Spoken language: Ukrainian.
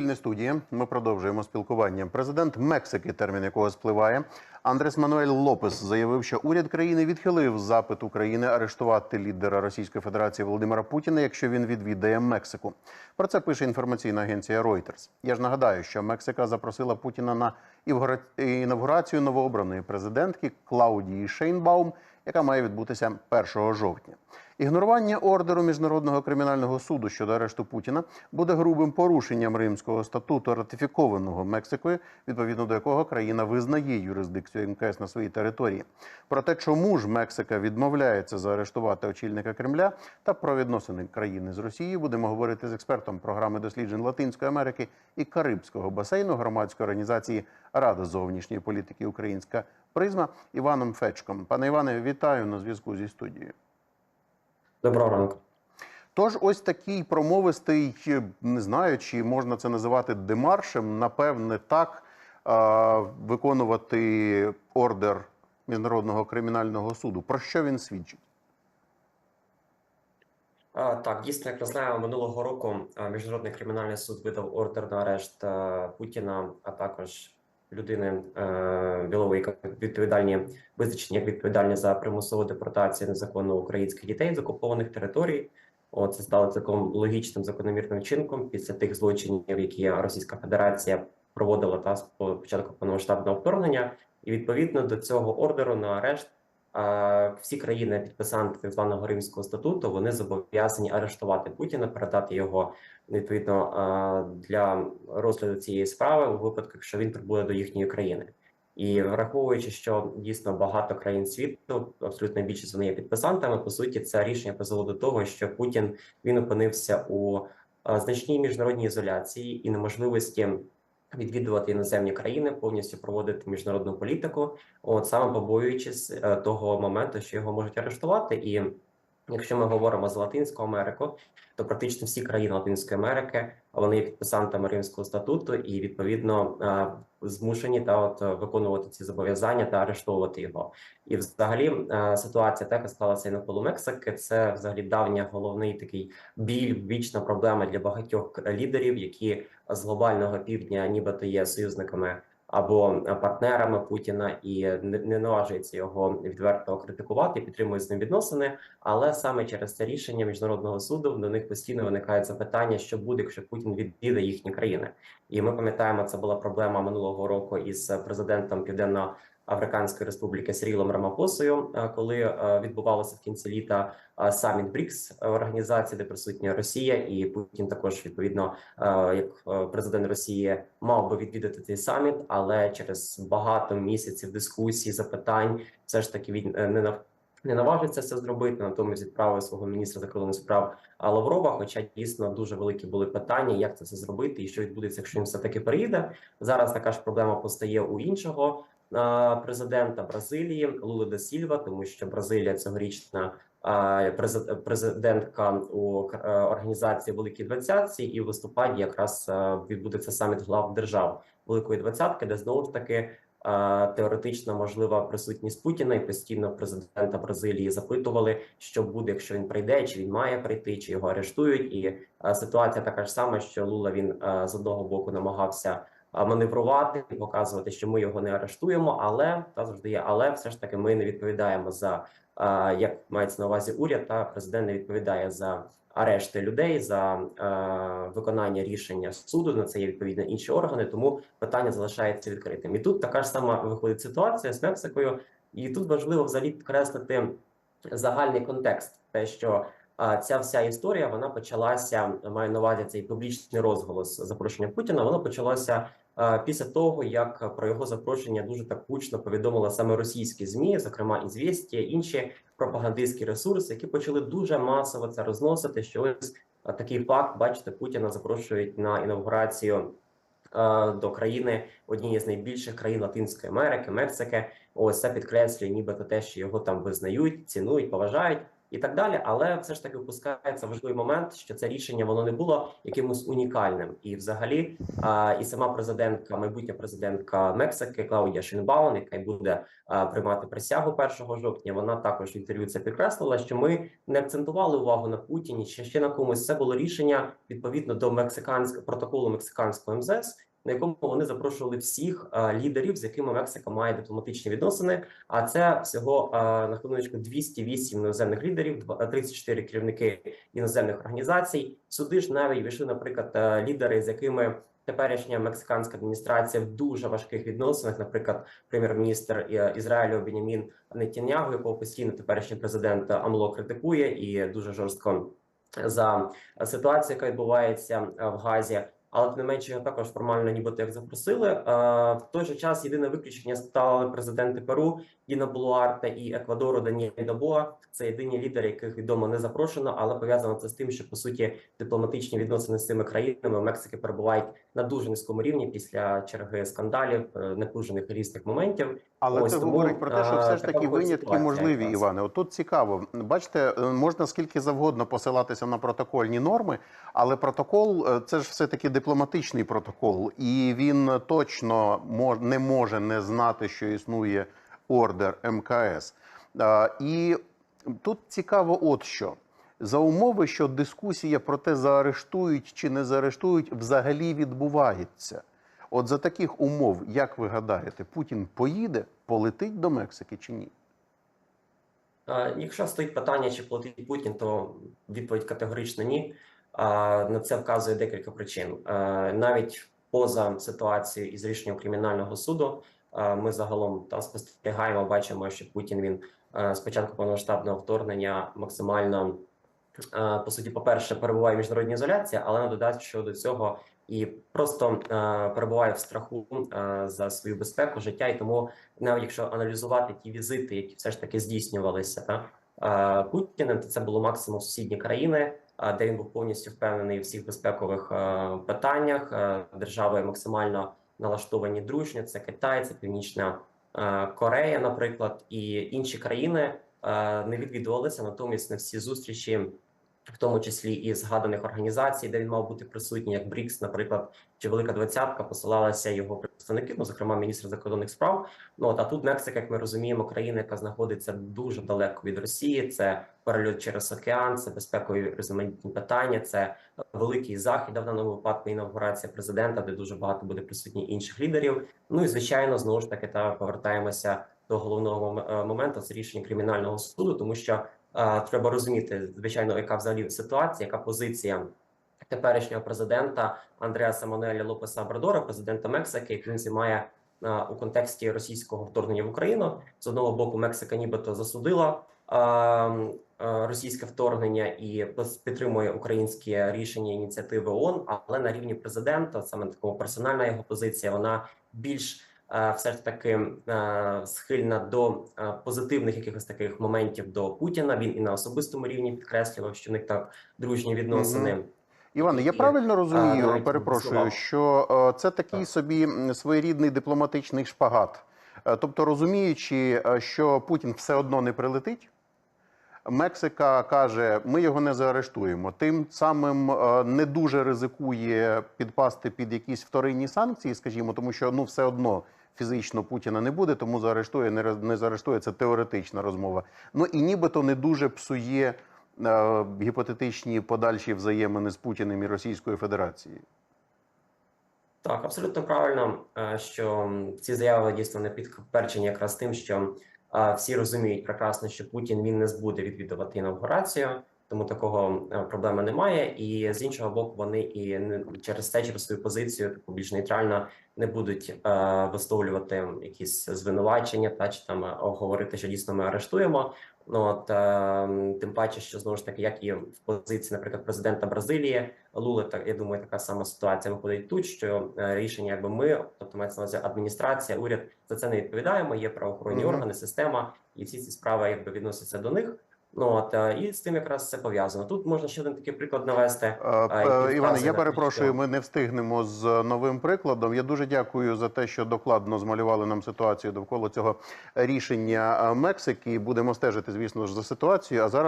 Вільні студії. Ми продовжуємо спілкування. Президент Мексики, термін якого спливає, Андрес Мануель Лопес заявив, що уряд країни відхилив запит України арештувати лідера Російської Федерації Володимира Путіна, якщо він відвідає Мексику. Про це пише інформаційна агенція Reuters. Я ж нагадаю, що Мексика запросила Путіна на інавгурацію новообраної президентки Клаудії Шейнбаум, яка має відбутися 1 жовтня. Ігнорування ордеру міжнародного кримінального суду щодо арешту Путіна буде грубим порушенням Римського статуту, ратифікованого Мексикою, відповідно до якого країна визнає юрисдикцію МКС на своїй території. Про те, чому ж Мексика відмовляється заарештувати очільника Кремля та про відносини країни з Росією, будемо говорити з експертом програми досліджень Латинської Америки і Карибського басейну громадської організації Рада зовнішньої політики Українська призма Іваном Фечком. Пане Іване, вітаю на зв'язку зі студією. Доброго ранку. Тож, ось такий промовистий, не знаю, чи можна це називати демаршем, напевне, так виконувати ордер міжнародного кримінального суду. Про що він свідчить? Так, дійсно, як ми знаємо, минулого року Міжнародний кримінальний суд видав ордер на арешт Путіна, а також людини е, Білової, яка відповідальні визначені як відповідальні за примусову депортацію незаконно українських дітей з окупованих територій. О, це стало таким логічним закономірним вчинком після тих злочинів, які Російська Федерація проводила та з початку повномасштабного вторгнення. І відповідно до цього ордеру на арешт всі країни, підписанти так званого Римського статуту, вони зобов'язані арештувати Путіна, передати його відповідно для розгляду цієї справи у випадку, якщо він прибуде до їхньої країни. І враховуючи, що дійсно багато країн світу, абсолютно більшість вони є підписантами. По суті, це рішення призвело до того, що Путін він опинився у значній міжнародній ізоляції і неможливості відвідувати іноземні країни, повністю проводити міжнародну політику, от саме побоюючись е, того моменту, що його можуть арештувати. І якщо ми говоримо за Латинську Америку, то практично всі країни Латинської Америки вони є підписантами Римського статуту і відповідно е, змушені та от виконувати ці зобов'язання та арештовувати його. І взагалі е, ситуація така склалася і навколо Мексики. Це взагалі давня головний такий біль, вічна проблема для багатьох лідерів, які з глобального півдня, нібито є союзниками або партнерами Путіна, і не, не наважується його відверто критикувати, підтримує з ним відносини. Але саме через це рішення міжнародного суду до них постійно виникає запитання, що буде, якщо Путін відвідає їхні країни. І ми пам'ятаємо, це була проблема минулого року із президентом Південно. Африканської республіки Срілом Рамапосою, е, коли е, відбувалося в кінці літа е, саміт БРІКС організації, де присутня Росія, і Путін також відповідно як президент Росії мав би відвідати цей саміт, але через багато місяців дискусій, запитань, все ж таки він не нав. Не наважиться це зробити, натомість відправив свого міністра закордонних справ Лаврова. Хоча дійсно дуже великі були питання, як це все зробити, і що відбудеться, якщо він все таки приїде. Зараз така ж проблема постає у іншого президента Бразилії Лули де Сільва, тому що Бразилія цьогорічна президентка у е, організації Великій Двадцятці, і в листопаді якраз е, відбудеться саміт глав держав Великої Двадцятки, де знову ж таки. е, Теоретично можлива присутність Путіна і постійно президента Бразилії запитували, що буде, якщо він прийде, чи він має прийти, чи його арештують. І е, ситуація така ж сама, що Лула він е, з одного боку намагався маневрувати і показувати, що ми його не арештуємо, але та завжди є, але все ж таки ми не відповідаємо за як мається на увазі уряд, та президент не відповідає за арешти людей, за виконання рішення суду. На це є відповідно інші органи. Тому питання залишається відкритим. І тут така ж сама виходить ситуація з Мексикою, і тут важливо взагалі підкреслити загальний контекст, те, що ця вся історія вона почалася. Маю на увазі цей публічний розголос запрошення Путіна. Воно почалося після того, як про його запрошення дуже так гучно повідомили саме російські змі, зокрема «Ізвєстія», інші пропагандистські ресурси, які почали дуже масово це розносити. Що ось такий факт, бачите, Путіна запрошують на інавгурацію до країни однієї з найбільших країн Латинської Америки, Мексики. Ось це підкреслює, нібито те, що його там визнають, цінують, поважають. І так далі. Але все ж таки впускається важливий момент, що це рішення воно не було якимось унікальним. І, взагалі, а, і сама президентка, майбутня президентка Мексики Клаудія Шінбаун, яка й буде а, приймати присягу 1 жовтня. Вона також в інтерв'ю це підкреслила, що ми не акцентували увагу на Путіні чи ще на комусь. Це було рішення відповідно до мексиканського протоколу мексиканського МЗС. На якому вони запрошували всіх лідерів, з якими Мексика має дипломатичні відносини. А це всього на хвилиночку 208 іноземних лідерів, два- 34 керівники іноземних організацій. Сюди ж навіть вийшли, наприклад, лідери, з якими теперішня мексиканська адміністрація в дуже важких відносинах, наприклад, прем'єр-міністр е, Ізраїлю Бенямін Нетаньягу, якого постійно теперішній президент Амло критикує і дуже жорстко за ситуацію, яка відбувається в Газі. Але тим не менше його також формально нібито як запросили. Е, В той же час єдине виключення стали президенти Перу Діна Булуарте і Еквадору Даніель Добоа. Це єдині лідери, яких відомо не запрошено, але пов'язано це з тим, що по суті дипломатичні відносини з цими країнами Мексики перебувають на дуже низькому рівні після черги скандалів, е, напружених різних моментів. Але Ось це тому, говорить про те, що все ж таки винятки можливі. Іване. От тут цікаво. Бачите, е, можна скільки завгодно посилатися на протокольні норми, але протокол е, це ж все таки дипломатичний протокол, і він точно не може не знати, що існує ордер МКС. І тут цікаво, от що. За умови, що дискусія про те, заарештують чи не заарештують, взагалі відбувається. От за таких умов, як ви гадаєте, Путін поїде, полетить до Мексики чи ні? Якщо стоїть питання, чи платить Путін, то відповідь категорично ні. На це вказує декілька причин. Навіть поза ситуацією із рішенням кримінального суду, ми загалом там спостерігаємо, бачимо, що Путін він е, з повномасштабного вторгнення максимально е, по суті, по-перше, перебуває в міжнародній ізоляції, але на додаток щодо цього і просто е, перебуває в страху е, за свою безпеку, життя, і тому навіть якщо аналізувати ті візити, які все ж таки здійснювалися та е, Путіним, то це було максимум сусідні країни, е, де він був повністю впевнений в всіх безпекових е, питаннях. Е, Держави максимально налаштовані дружньо. Це Китай, це Північна е, Корея, наприклад, і інші країни е, не відвідувалися. Натомість на всі зустрічі. В тому числі і згаданих організацій, де він мав бути присутній, як БРІКС, наприклад, чи Велика Двадцятка, посилалися його представники, ну зокрема міністр закордонних справ. Ну от а тут Мексика, як ми розуміємо, країна, яка знаходиться дуже далеко від Росії. Це перельот через океан, це безпекові різноманітні питання, це великий захід, а в даному випадку інавгурація президента, де дуже багато буде присутні інших лідерів. Ну і звичайно, знову ж таки, та повертаємося до головного е, моменту. Це рішення кримінального суду, тому що треба розуміти, звичайно, яка взагалі ситуація, яка позиція теперішнього президента Андреаса Мануеля Лопеса Обрадора, президента Мексики, який він займає у контексті російського вторгнення в Україну. З одного боку, Мексика нібито засудила російське вторгнення і підтримує українські рішення ініціативи ООН, але на рівні президента, саме такого персональна його позиція, вона більш все ж таки схильна до позитивних якихось таких моментів до Путіна. Він і на особистому рівні підкреслював, що в них так дружні відносини. Іване, я правильно розумію, навіть перепрошую, слова. що це такий Так. собі своєрідний дипломатичний шпагат. Е, Тобто, розуміючи, е, що Путін все одно не прилетить, Мексика каже, ми його не заарештуємо. Тим самим е, не дуже ризикує підпасти під якісь вторинні санкції, скажімо, тому що ну все одно фізично Путіна не буде, тому заарештує, не, не заарештує. Це теоретична розмова. Ну і нібито не дуже псує е, гіпотетичні подальші взаємини з Путіним і Російською Федерацією. Так, абсолютно правильно, е, що ці заяви дійсно не підтверджені якраз тим, що всі розуміють прекрасно, що Путін він не збуде відвідувати інавгурацію, тому такого е, проблеми немає. І з іншого боку, вони і через це, через свою позицію, таку більш нейтрально, не будуть е, висловлювати якісь звинувачення, та чи там е, говорити, що дійсно ми арештуємо. Ну от е, тим паче, що знову ж таки, як і в позиції, наприклад, президента Бразилії Лули, так я думаю, така сама ситуація виходить тут, що е, рішення, якби ми, тобто мається на увазі адміністрація, уряд за це не відповідаємо. Є правоохоронні Мгм. органи, система, і всі ці справи якби відносяться до них. Ну от е, і з тим якраз це пов'язано. Тут можна ще один такий приклад навести. Е, е, Іване, я перепрошую, ми не встигнемо з новим прикладом. Я дуже дякую за те, що докладно змалювали нам ситуацію довкола цього рішення Мексики. Будемо стежити, звісно ж, за ситуацією. А зараз.